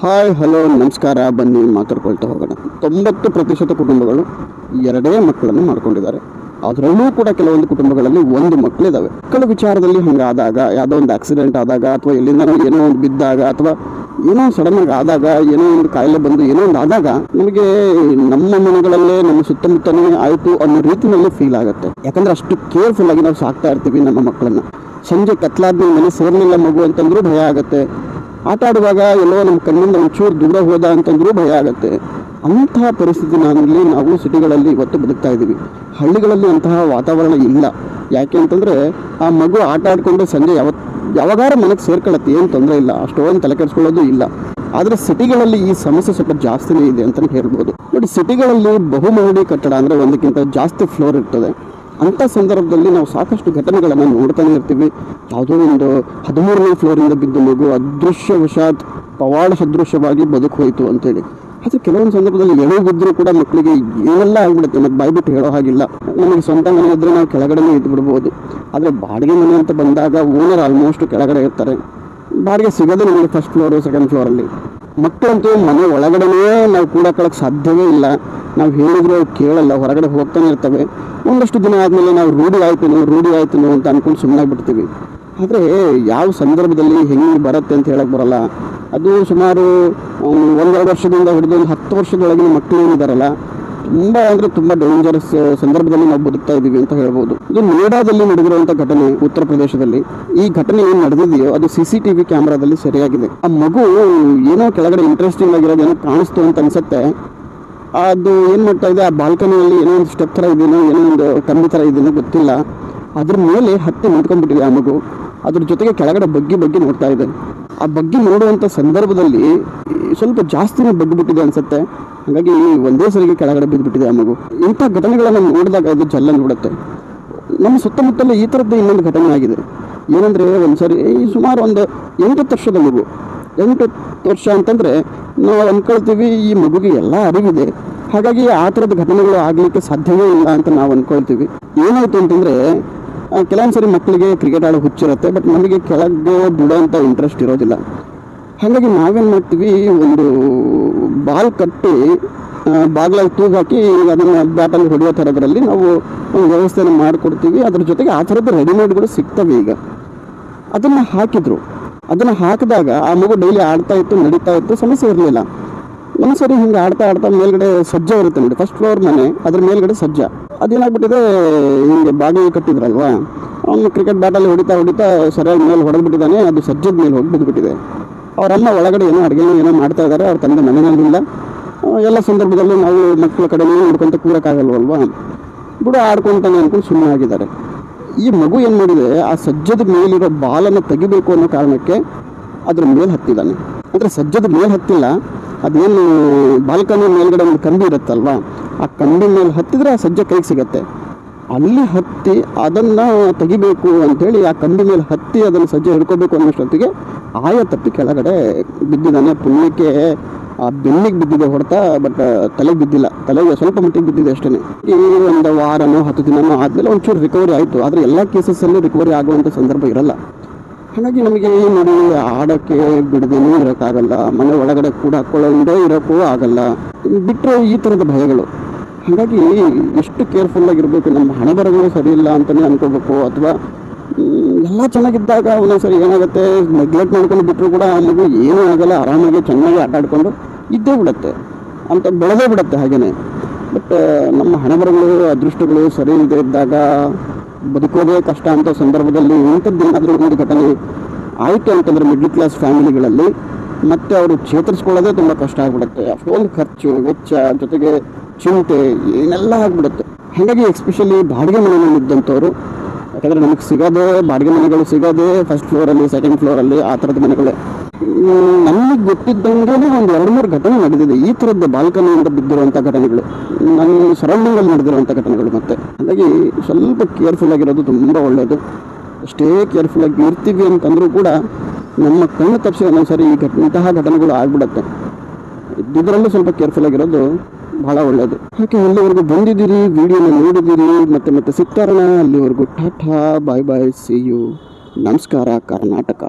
Hi hello ನಮಸ್ಕಾರ, ಬನ್ನಿ, ಮಾತಾಡ್ಕೊಳ್ತಾ ಹೋಗೋಣ. ತೊಂಬತ್ತು ಪ್ರತಿಶತ ಕುಟುಂಬಗಳು ಎರಡೇ ಮಕ್ಕಳನ್ನು ಮಾಡ್ಕೊಂಡಿದ್ದಾರೆ. ಅದರಲ್ಲೂ ಕೂಡ ಕೆಲವೊಂದು ಕುಟುಂಬಗಳಲ್ಲಿ ಒಂದು ಮಕ್ಕಳಿದ್ದಾವೆ ಮಕ್ಕಳ ವಿಚಾರದಲ್ಲಿ ಹಂಗಾದಾಗ, ಯಾವುದೋ ಒಂದು ಆಕ್ಸಿಡೆಂಟ್ ಆದಾಗ, ಅಥವಾ ಎಲ್ಲಿಂದ ಏನೋ ಒಂದು ಬಿದ್ದಾಗ, ಅಥವಾ ಏನೋ ಸಡನ್ ಆಗಿ ಆದಾಗ, ಏನೋ ಒಂದು ಕಾಯಿಲೆ ಬಂದು ಏನೋ ಒಂದು ಆದಾಗ, ನಮಗೆ ನಮ್ಮ ಮನೆಗಳಲ್ಲೇ, ನಮ್ಮ ಸುತ್ತಮುತ್ತಲೇ ಆಯಿತು ಅನ್ನೋ ರೀತಿಯಲ್ಲಿ ಫೀಲ್ ಆಗುತ್ತೆ. ಯಾಕಂದ್ರೆ ಅಷ್ಟು ಕೇರ್ಫುಲ್ ಆಗಿ ನಾವು ಸಾಕ್ತಾ ಇರ್ತೀವಿ ನಮ್ಮ ಮಕ್ಕಳನ್ನ. ಸಂಜೆ ಕತ್ಲಾದ್ಮೇಲೆ ಮನೆ ಸೇರ್ಲಿಲ್ಲ ಮಗು ಅಂತಂದ್ರೂ ಭಯ ಆಗುತ್ತೆ. ಆಟ ಆಡುವಾಗ ಎಲ್ಲೋ ನಮ್ಮ ಕಣ್ಣಿಂದ ಒಂಚೂರು ದೂರ ಹೋದ ಅಂತಂದ್ರೂ ಭಯ ಆಗುತ್ತೆ. ಅಂತಹ ಪರಿಸ್ಥಿತಿನಲ್ಲಿ ನಾವು ಸಿಟಿಗಳಲ್ಲಿ ಇವತ್ತು ಬದುಕ್ತಾ ಇದ್ದೀವಿ. ಹಳ್ಳಿಗಳಲ್ಲಿ ಅಂತಹ ವಾತಾವರಣ ಇಲ್ಲ. ಯಾಕೆ ಅಂತಂದರೆ ಆ ಮಗು ಆಟ ಆಡಿಕೊಂಡು ಸಂಜೆ ಯಾವತ್ತು ಯಾವಾಗಾರ ಮನೆಗೆ ಸೇರ್ಕೊಳ್ಳುತ್ತೆ, ಏನು ತೊಂದರೆ ಇಲ್ಲ. ಅಷ್ಟೊಂದು ತಲೆ ಕೆಡಿಸ್ಕೊಳ್ಳೋದು ಇಲ್ಲ. ಆದರೆ ಸಿಟಿಗಳಲ್ಲಿ ಈ ಸಮಸ್ಯೆ ಸ್ವಲ್ಪ ಜಾಸ್ತಿನೇ ಇದೆ ಅಂತಲೇ ಹೇಳ್ಬೋದು. ನೋಡಿ, ಸಿಟಿಗಳಲ್ಲಿ ಬಹುಮಹಡಿ ಕಟ್ಟಡ ಅಂದರೆ ಒಂದಕ್ಕಿಂತ ಜಾಸ್ತಿ ಫ್ಲೋರ್ ಇರ್ತದೆ. ಅಂಥ ಸಂದರ್ಭದಲ್ಲಿ ನಾವು ಸಾಕಷ್ಟು ಘಟನೆಗಳನ್ನು ನೋಡ್ತಾನೆ ಇರ್ತೀವಿ. ಯಾವುದೋ ಒಂದು ಹದಿಮೂರನೇ ಫ್ಲೋರಿಂದ ಬಿದ್ದ ಮಗು ಅದೃಶ್ಯವಶಾತ್ ಪವಾಡ ಸದೃಶ್ಯವಾಗಿ ಬದುಕು ಹೋಯಿತು ಅಂತೇಳಿ. ಅದು ಕೆಲವೊಂದು ಸಂದರ್ಭದಲ್ಲಿ ಎಳೆ ಬಿದ್ದರೂ ಕೂಡ ಮಕ್ಕಳಿಗೆ ಏನೆಲ್ಲ ಆಗ್ಬಿಡುತ್ತೆ ಮತ್ತು ಬಾಯ್ಬಿಟ್ಟು ಹೇಳೋ ಹಾಗಿಲ್ಲ. ನಮಗೆ ಸ್ವಂತ ಮನೆ ಇದ್ದರೆ ನಾವು ಕೆಳಗಡೆನೇ ಇದ್ದು ಬಿಡ್ಬೋದು ಆದರೆ ಬಾಡಿಗೆ ಮನೆ ಅಂತ ಬಂದಾಗ ಓನರ್ ಆಲ್ಮೋಸ್ಟ್ ಕೆಳಗಡೆ ಇರ್ತಾರೆ. ಬಾಡಿಗೆ ಸಿಗೋದೇ ನಮಗೆ ಫಸ್ಟ್ ಫ್ಲೋರು ಸೆಕೆಂಡ್ ಫ್ಲೋರಲ್ಲಿ ಮಕ್ಕಳಂತೂ ಮನೆ ಒಳಗಡೆನೇ ನಾವು ಕೂಡಕೊಳ್ಳೋಕೆ ಸಾಧ್ಯವೇ ಇಲ್ಲ. ನಾವು ಹೇಳಿದ್ರು ಅವ್ರು ಕೇಳಲ್ಲ, ಹೊರಗಡೆ ಹೋಗ್ತಾನೆ ಇರ್ತವೆ. ಒಂದಷ್ಟು ದಿನ ಆದಮೇಲೆ ನಾವು ರೂಢಿ ಆಯ್ತು ರೂಢಿ ಆಯ್ತು ಅಂತ ಅಂದ್ಕೊಂಡು ಸುಮ್ಮನೆ ಬಿಡ್ತೀವಿ ಆದರೆ ಯಾವ ಸಂದರ್ಭದಲ್ಲಿ ಹೆಂಗೆ ಬರುತ್ತೆ ಅಂತ ಹೇಳಕ್ಕೆ ಬರಲ್ಲ. ಅದು ಸುಮಾರು ಒಂದು ಒಂದೆರಡು ವರ್ಷದಿಂದ ಹಿಡಿದು ಒಂದು ಹತ್ತು ವರ್ಷದೊಳಗಿನ ಮಕ್ಕಳು ಏನಿದಾರಲ್ಲ ತುಂಬ ಅಂದರೆ ತುಂಬ ಡೇಂಜರಸ್ ಸಂದರ್ಭದಲ್ಲಿ ನಾವು ಬದುಕ್ತಾ ಇದ್ದೀವಿ ಅಂತ ಹೇಳ್ಬೋದು. ಇದು ನೋಯ್ಡಾದಲ್ಲಿ ನಡೆದಿರುವಂಥ ಘಟನೆ ಉತ್ತರ ಪ್ರದೇಶದಲ್ಲಿ. ಈ ಘಟನೆ ಏನು ನಡೆದಿದೆಯೋ ಅದು ಸಿ ಸಿ ಟಿ ವಿ ಕ್ಯಾಮ್ರಾದಲ್ಲಿ ಸರಿಯಾಗಿದೆ. ಆ ಮಗು ಏನೋ ಕೆಳಗಡೆ ಇಂಟ್ರೆಸ್ಟಿಂಗ್ ಆಗಿರೋದು ಏನೋ ಕಾಣಿಸ್ತು ಅಂತ ಅನ್ಸುತ್ತೆ. ಅದು ಏನು ಮಾಡ್ತಾ ಇದೆ? ಆ ಬಾಲ್ಕನಿಯಲ್ಲಿ ಏನೋ ಒಂದು ಸ್ಟೆಪ್ ಥರ ಇದೆಯೋ ಏನೋ ಒಂದು ಕಂಬಿ ಥರ ಇದೆಯೋ ಗೊತ್ತಿಲ್ಲ. ಅದ್ರ ಮೇಲೆ ಹತ್ತಿ ನಿಂತ್ಕೊಂಡ್ಬಿಟ್ಟಿದೆ ಆ ಮಗು. ಅದ್ರ ಜೊತೆಗೆ ಕೆಳಗಡೆ ಬಗ್ಗಿ ಬಗ್ಗಿ ನೋಡ್ತಾ ಇದೆ. ಆ ಬಗ್ಗಿ ನೋಡುವಂಥ ಸಂದರ್ಭದಲ್ಲಿ ಸ್ವಲ್ಪ ಜಾಸ್ತಿನೇ ಬಗ್ಗಿಬಿಟ್ಟಿದೆ ಅನ್ಸುತ್ತೆ. ಹಾಗಾಗಿ ಒಂದೇ ಸರಿಗೆ ಕೆಳಗಡೆ ಬಿದ್ದುಬಿಟ್ಟಿದೆ ಆ ಮಗು. ಇಂಥ ಘಟನೆಗಳನ್ನು ನೋಡಿದಾಗ ಅದು ಜಲ್ಲ ನೋಡುತ್ತೆ. ನಮ್ಮ ಸುತ್ತಮುತ್ತಲೇ ಈ ಥರದ್ದು ಇನ್ನೊಂದು ಘಟನೆ ಆಗಿದೆ. ಏನಂದರೆ ಒಂದ್ಸರಿ ಈ ಸುಮಾರು ಒಂದು ಎಂಟತ್ತು ವರ್ಷದ ಮಗು. ಎಂಟು ವರ್ಷ ಅಂತಂದರೆ ನಾವು ಅಂದ್ಕೊಳ್ತೀವಿ ಈ ಮಗುಗೆ ಎಲ್ಲ ಅರಿವಿದೆ. ಹಾಗಾಗಿ ಆ ಥರದ ಘಟನೆಗಳು ಆಗಲಿಕ್ಕೆ ಸಾಧ್ಯವೇ ಇಲ್ಲ ಅಂತ ನಾವು ಅಂದ್ಕೊಳ್ತೀವಿ ಏನಾಯಿತು ಅಂತಂದರೆ ಕೆಲವೊಂದು ಸರಿ ಮಕ್ಕಳಿಗೆ ಕ್ರಿಕೆಟ್ ಆಡೋ ಹುಚ್ಚಿರುತ್ತೆ ಬಟ್ ನಮಗೆ ಕೆಳಗೆ ಬಿಡೋಂಥ ಇಂಟ್ರೆಸ್ಟ್ ಇರೋದಿಲ್ಲ. ಹಾಗಾಗಿ ನಾವೇನು ಮಾಡ್ತೀವಿ, ಒಂದು ಬಾಲ್ ಕಟ್ಟಿ ಬಾಗ್ಲಾಗಿ ತೂಗು ಹಾಕಿ ಅದನ್ನು ಬ್ಯಾಟಲ್ಲಿ ಹೊಡೆಯೋ ಥರದ್ರಲ್ಲಿ ನಾವು ಒಂದು ವ್ಯವಸ್ಥೆನ ಮಾಡಿಕೊಡ್ತೀವಿ. ಅದ್ರ ಜೊತೆಗೆ ಆ ಥರದ್ದು ರೆಡಿಮೇಡ್ಗಳು ಸಿಗ್ತವೆ ಈಗ. ಅದನ್ನು ಹಾಕಿದ್ರು. ಅದನ್ನು ಹಾಕಿದಾಗ ಆ ಮಗು ಡೈಲಿ ಆಡ್ತಾ ಇತ್ತು, ನಡೀತಾ ಇತ್ತು, ಸಮಸ್ಯೆ ಇರಲಿಲ್ಲ. ಒಂದ್ಸರಿ ಹಿಂಗೆ ಆಡ್ತಾ ಆಡ್ತಾ ಮೇಲ್ಗಡೆ ಸಜ್ಜ ಇರುತ್ತೆ ನೋಡಿ ಫಸ್ಟ್ ಫ್ಲೋರ್ ಮನೆ, ಅದ್ರ ಮೇಲ್ಗಡೆ ಸಜ್ಜ. ಅದೇನಾಗ್ಬಿಟ್ಟಿದೆ, ಹಿಂಗೆ ಬಾಗಿಲು ಕಟ್ಟಿದ್ರಲ್ವಾ, ಅವನು ಕ್ರಿಕೆಟ್ ಬ್ಯಾಟಲ್ಲಿ ಹೊಡಿತಾ ಹೊಡಿತಾ ಸರಿಯಾಗಿ ಮೇಲೆ ಹೊಡೆದ್ಬಿಟ್ಟಿದ್ದಾನೆ, ಅದು ಸಜ್ಜದ ಮೇಲೆ ಹೋಗಿ ಬಿದ್ದುಬಿಟ್ಟಿದೆ ಅವರಮ್ಮ ಒಳಗಡೆ ಏನೋ ಅಡುಗೆ ಏನೋ ಮಾಡ್ತಾ ಇದ್ದಾರೆ, ಅವ್ರ ತಂದೆ ಮನೆಯಲ್ಲಿಲ್ಲ. ಎಲ್ಲ ಸಂದರ್ಭದಲ್ಲೂ ನಾವು ಮಕ್ಕಳ ಕಡೆನೇ ನೋಡ್ಕೊಂತ ಕೂರಕ್ಕಾಗಲ್ವಲ್ವಾ? ಬಿಡು, ಆಡ್ಕೊಂತಾನೆ ಅನ್ಕೊಂಡು ಸುಮ್ಮನೆ ಆಗಿದ್ದಾರೆ. ಈ ಮಗು ಏನು ಮಾಡಿದೆ, ಆ ಸಜ್ಜದ ಮೇಲಿರೋ ಬಾಲನ್ನು ತೆಗಿಬೇಕು ಅನ್ನೋ ಕಾರಣಕ್ಕೆ ಅದ್ರ ಮೇಲೆ ಹತ್ತಿದ್ದಾನೆ. ಅಂದರೆ ಸಜ್ಜದ ಮೇಲೆ ಹತ್ತಿಲ್ಲ ಅದೇನು ಬಾಲ್ಕನಿ ಮೇಲ್ಗಡೆ ಒಂದು ಕಂಬಿ ಇರುತ್ತಲ್ವ? ಆ ಕಂಬಿ ಮೇಲೆ ಹತ್ತಿದ್ರೆ ಆ ಸಜ್ಜೆ ಕೈಗೆ ಸಿಗತ್ತೆ. ಅಲ್ಲಿ ಹತ್ತಿ ಅದನ್ನು ತೆಗಿಬೇಕು ಅಂಥೇಳಿ ಆ ಕಂಬಿ ಮೇಲೆ ಹತ್ತಿ ಅದನ್ನು ಸಜ್ಜೆ ಹಿಡ್ಕೋಬೇಕು ಅನ್ನೋಷ್ಟೊತ್ತಿಗೆ ಆಯ ತಪ್ಪಿ ಕೆಳಗಡೆ ಬಿದ್ದಿದ್ದಾನೆ. ಪುಣ್ಯಕ್ಕೆ ಆ ಬೆನ್ನಿಗೆ ಬಿದ್ದಿದೆ ಹೊಡೆತ ಬಟ್ ತಲೆಗೆ ಬಿದ್ದಿಲ್ಲ. ತಲೆಗೆ ಸ್ವಲ್ಪ ಮಟ್ಟಿಗೆ ಬಿದ್ದಿದೆ ಅಷ್ಟೇ. ಈ ಒಂದು ವಾರನೋ ಹತ್ತು ದಿನನೋ ಆದಮೇಲೆ ಒಂಚೂರು ರಿಕವರಿ ಆಯಿತು. ಆದರೆ ಎಲ್ಲ ಕೇಸಸ್ಸಲ್ಲೂ ರಿಕವರಿ ಆಗುವಂಥ ಸಂದರ್ಭ ಇರಲ್ಲ. ಹಾಗಾಗಿ ನಮಗೆ ಈ ನೋಡಿ ಆಡೋಕ್ಕೆ ಬಿಡದೇನೂ ಇರೋಕ್ಕಾಗಲ್ಲ ಮನೆ ಒಳಗಡೆ ಕೂಡ ಹಾಕ್ಕೊಳ್ಳೋದೇ ಇರೋಕ್ಕೂ ಆಗಲ್ಲ. ಬಿಟ್ಟರೆ ಈ ಥರದ ಭಯಗಳು. ಹಾಗಾಗಿ ಎಷ್ಟು ಕೇರ್ಫುಲ್ ಆಗಿರಬೇಕು, ನಮ್ಮ ಹಣ ಬರಗಳು ಸರಿ ಇಲ್ಲ ಅಂತಲೇ ಅನ್ಕೋಬೇಕು, ಅಥವಾ ಎಲ್ಲ ಚೆನ್ನಾಗಿದ್ದಾಗ ಒಂದೊಂದ್ಸರಿ ಏನಾಗುತ್ತೆ ನೆಗ್ಲೆಕ್ಟ್ ಮಾಡ್ಕೊಂಡು ಬಿಟ್ಟರು ಕೂಡ ಅಲ್ಲಿಗೆ ಏನೂ ಆಗಲ್ಲ, ಆರಾಮಾಗಿ ಚೆನ್ನಾಗಿ ಆಟ ಆಡ್ಕೊಂಡು ಇದ್ದೇ ಬಿಡುತ್ತೆ. ಅಂತ ಬೆಳೆದೇ ಬಿಡುತ್ತೆ ಹಾಗೆಯೇ ಬಟ್ ನಮ್ಮ ಹಣೆ ಬರಗಳು ಅದೃಷ್ಟಗಳು ಸರಿ ಇಲ್ಲದೆ ಇದ್ದಾಗ ಬದುಕೋದೇ ಕಷ್ಟ ಅಂತ ಸಂದರ್ಭದಲ್ಲಿ ಇಂಥದ್ದೇನಾದರೂ ಒಂದು ಘಟನೆ ಆಯಿತು ಅಂತಂದರೆ ಮಿಡ್ಲ್ ಕ್ಲಾಸ್ ಫ್ಯಾಮಿಲಿಗಳಲ್ಲಿ ಮತ್ತೆ ಅವರು ಚೇತರಿಸ್ಕೊಳ್ಳೋದೇ ತುಂಬ ಕಷ್ಟ ಆಗಿಬಿಡುತ್ತೆ. ಅಷ್ಟೊಂದು ಖರ್ಚು, ವೆಚ್ಚ, ಜೊತೆಗೆ ಚಿಂತೆ, ಏನೆಲ್ಲ ಆಗಿಬಿಡುತ್ತೆ. ಹಾಗಾಗಿ ಎಸ್ಪೆಷಲಿ ಬಾಡಿಗೆ ಮನೆಯಲ್ಲಿ ಇದ್ದಂಥವ್ರು, ಯಾಕಂದರೆ ನಮಗೆ ಸಿಗೋದೇ, ಬಾಡಿಗೆ ಮನೆಗಳು ಸಿಗೋದೇ ಫಸ್ಟ್ ಫ್ಲೋರಲ್ಲಿ ಸೆಕೆಂಡ್ ಫ್ಲೋರಲ್ಲಿ ಆ ಥರದ ಮನೆಗಳೇ. ನಮಗೆ ಗೊತ್ತಿದ್ದಂಗೆ ಒಂದು ಎರಡು ಮೂರು ಘಟನೆ ನಡೆದಿದೆ. ಈ ಥರದ್ದು ಬಾಲ್ಕನಿಯಿಂದ ಬಿದ್ದಿರುವಂಥ ಘಟನೆಗಳು, ನನ್ನ ಸರೌಂಡಿಂಗಲ್ಲಿ ನಡೆದಿರುವಂಥ ಘಟನೆಗಳು ಮತ್ತೆ. ಹಾಗಾಗಿ ಸ್ವಲ್ಪ ಕೇರ್ಫುಲ್ ಆಗಿರೋದು ತುಂಬ ಒಳ್ಳೆಯದು ಅಷ್ಟೇ ಕೇರ್ಫುಲ್ ಆಗಿ ಇರ್ತೀವಿ ಅಂತಂದರೂ ಕೂಡ ನಮ್ಮ ಕಣ್ಣು ತಪ್ಪಿಸಿ ಒಂದೊಂದ್ಸರಿ ಈ ಘಟನೆ ಇಂತಹ ಘಟನೆಗಳು ಆಗ್ಬಿಡತ್ತೆ. ಇದರಲ್ಲೂ ಸ್ವಲ್ಪ ಕೇರ್ಫುಲ್ ಆಗಿರೋದು ಬಹಳ ಒಳ್ಳೆಯದು ಯಾಕೆ ಅಲ್ಲಿವರೆಗೂ ಬಂದಿದ್ದೀರಿ, ವಿಡಿಯೋನ ನೋಡಿದ್ದೀರಿ, ಮತ್ತೆ ಮತ್ತೆ ಸಿಗ್ತಾರಣ. ಅಲ್ಲಿವರೆಗೂ tata, bye bye, see you. ನಮಸ್ಕಾರ, ಕರ್ನಾಟಕ.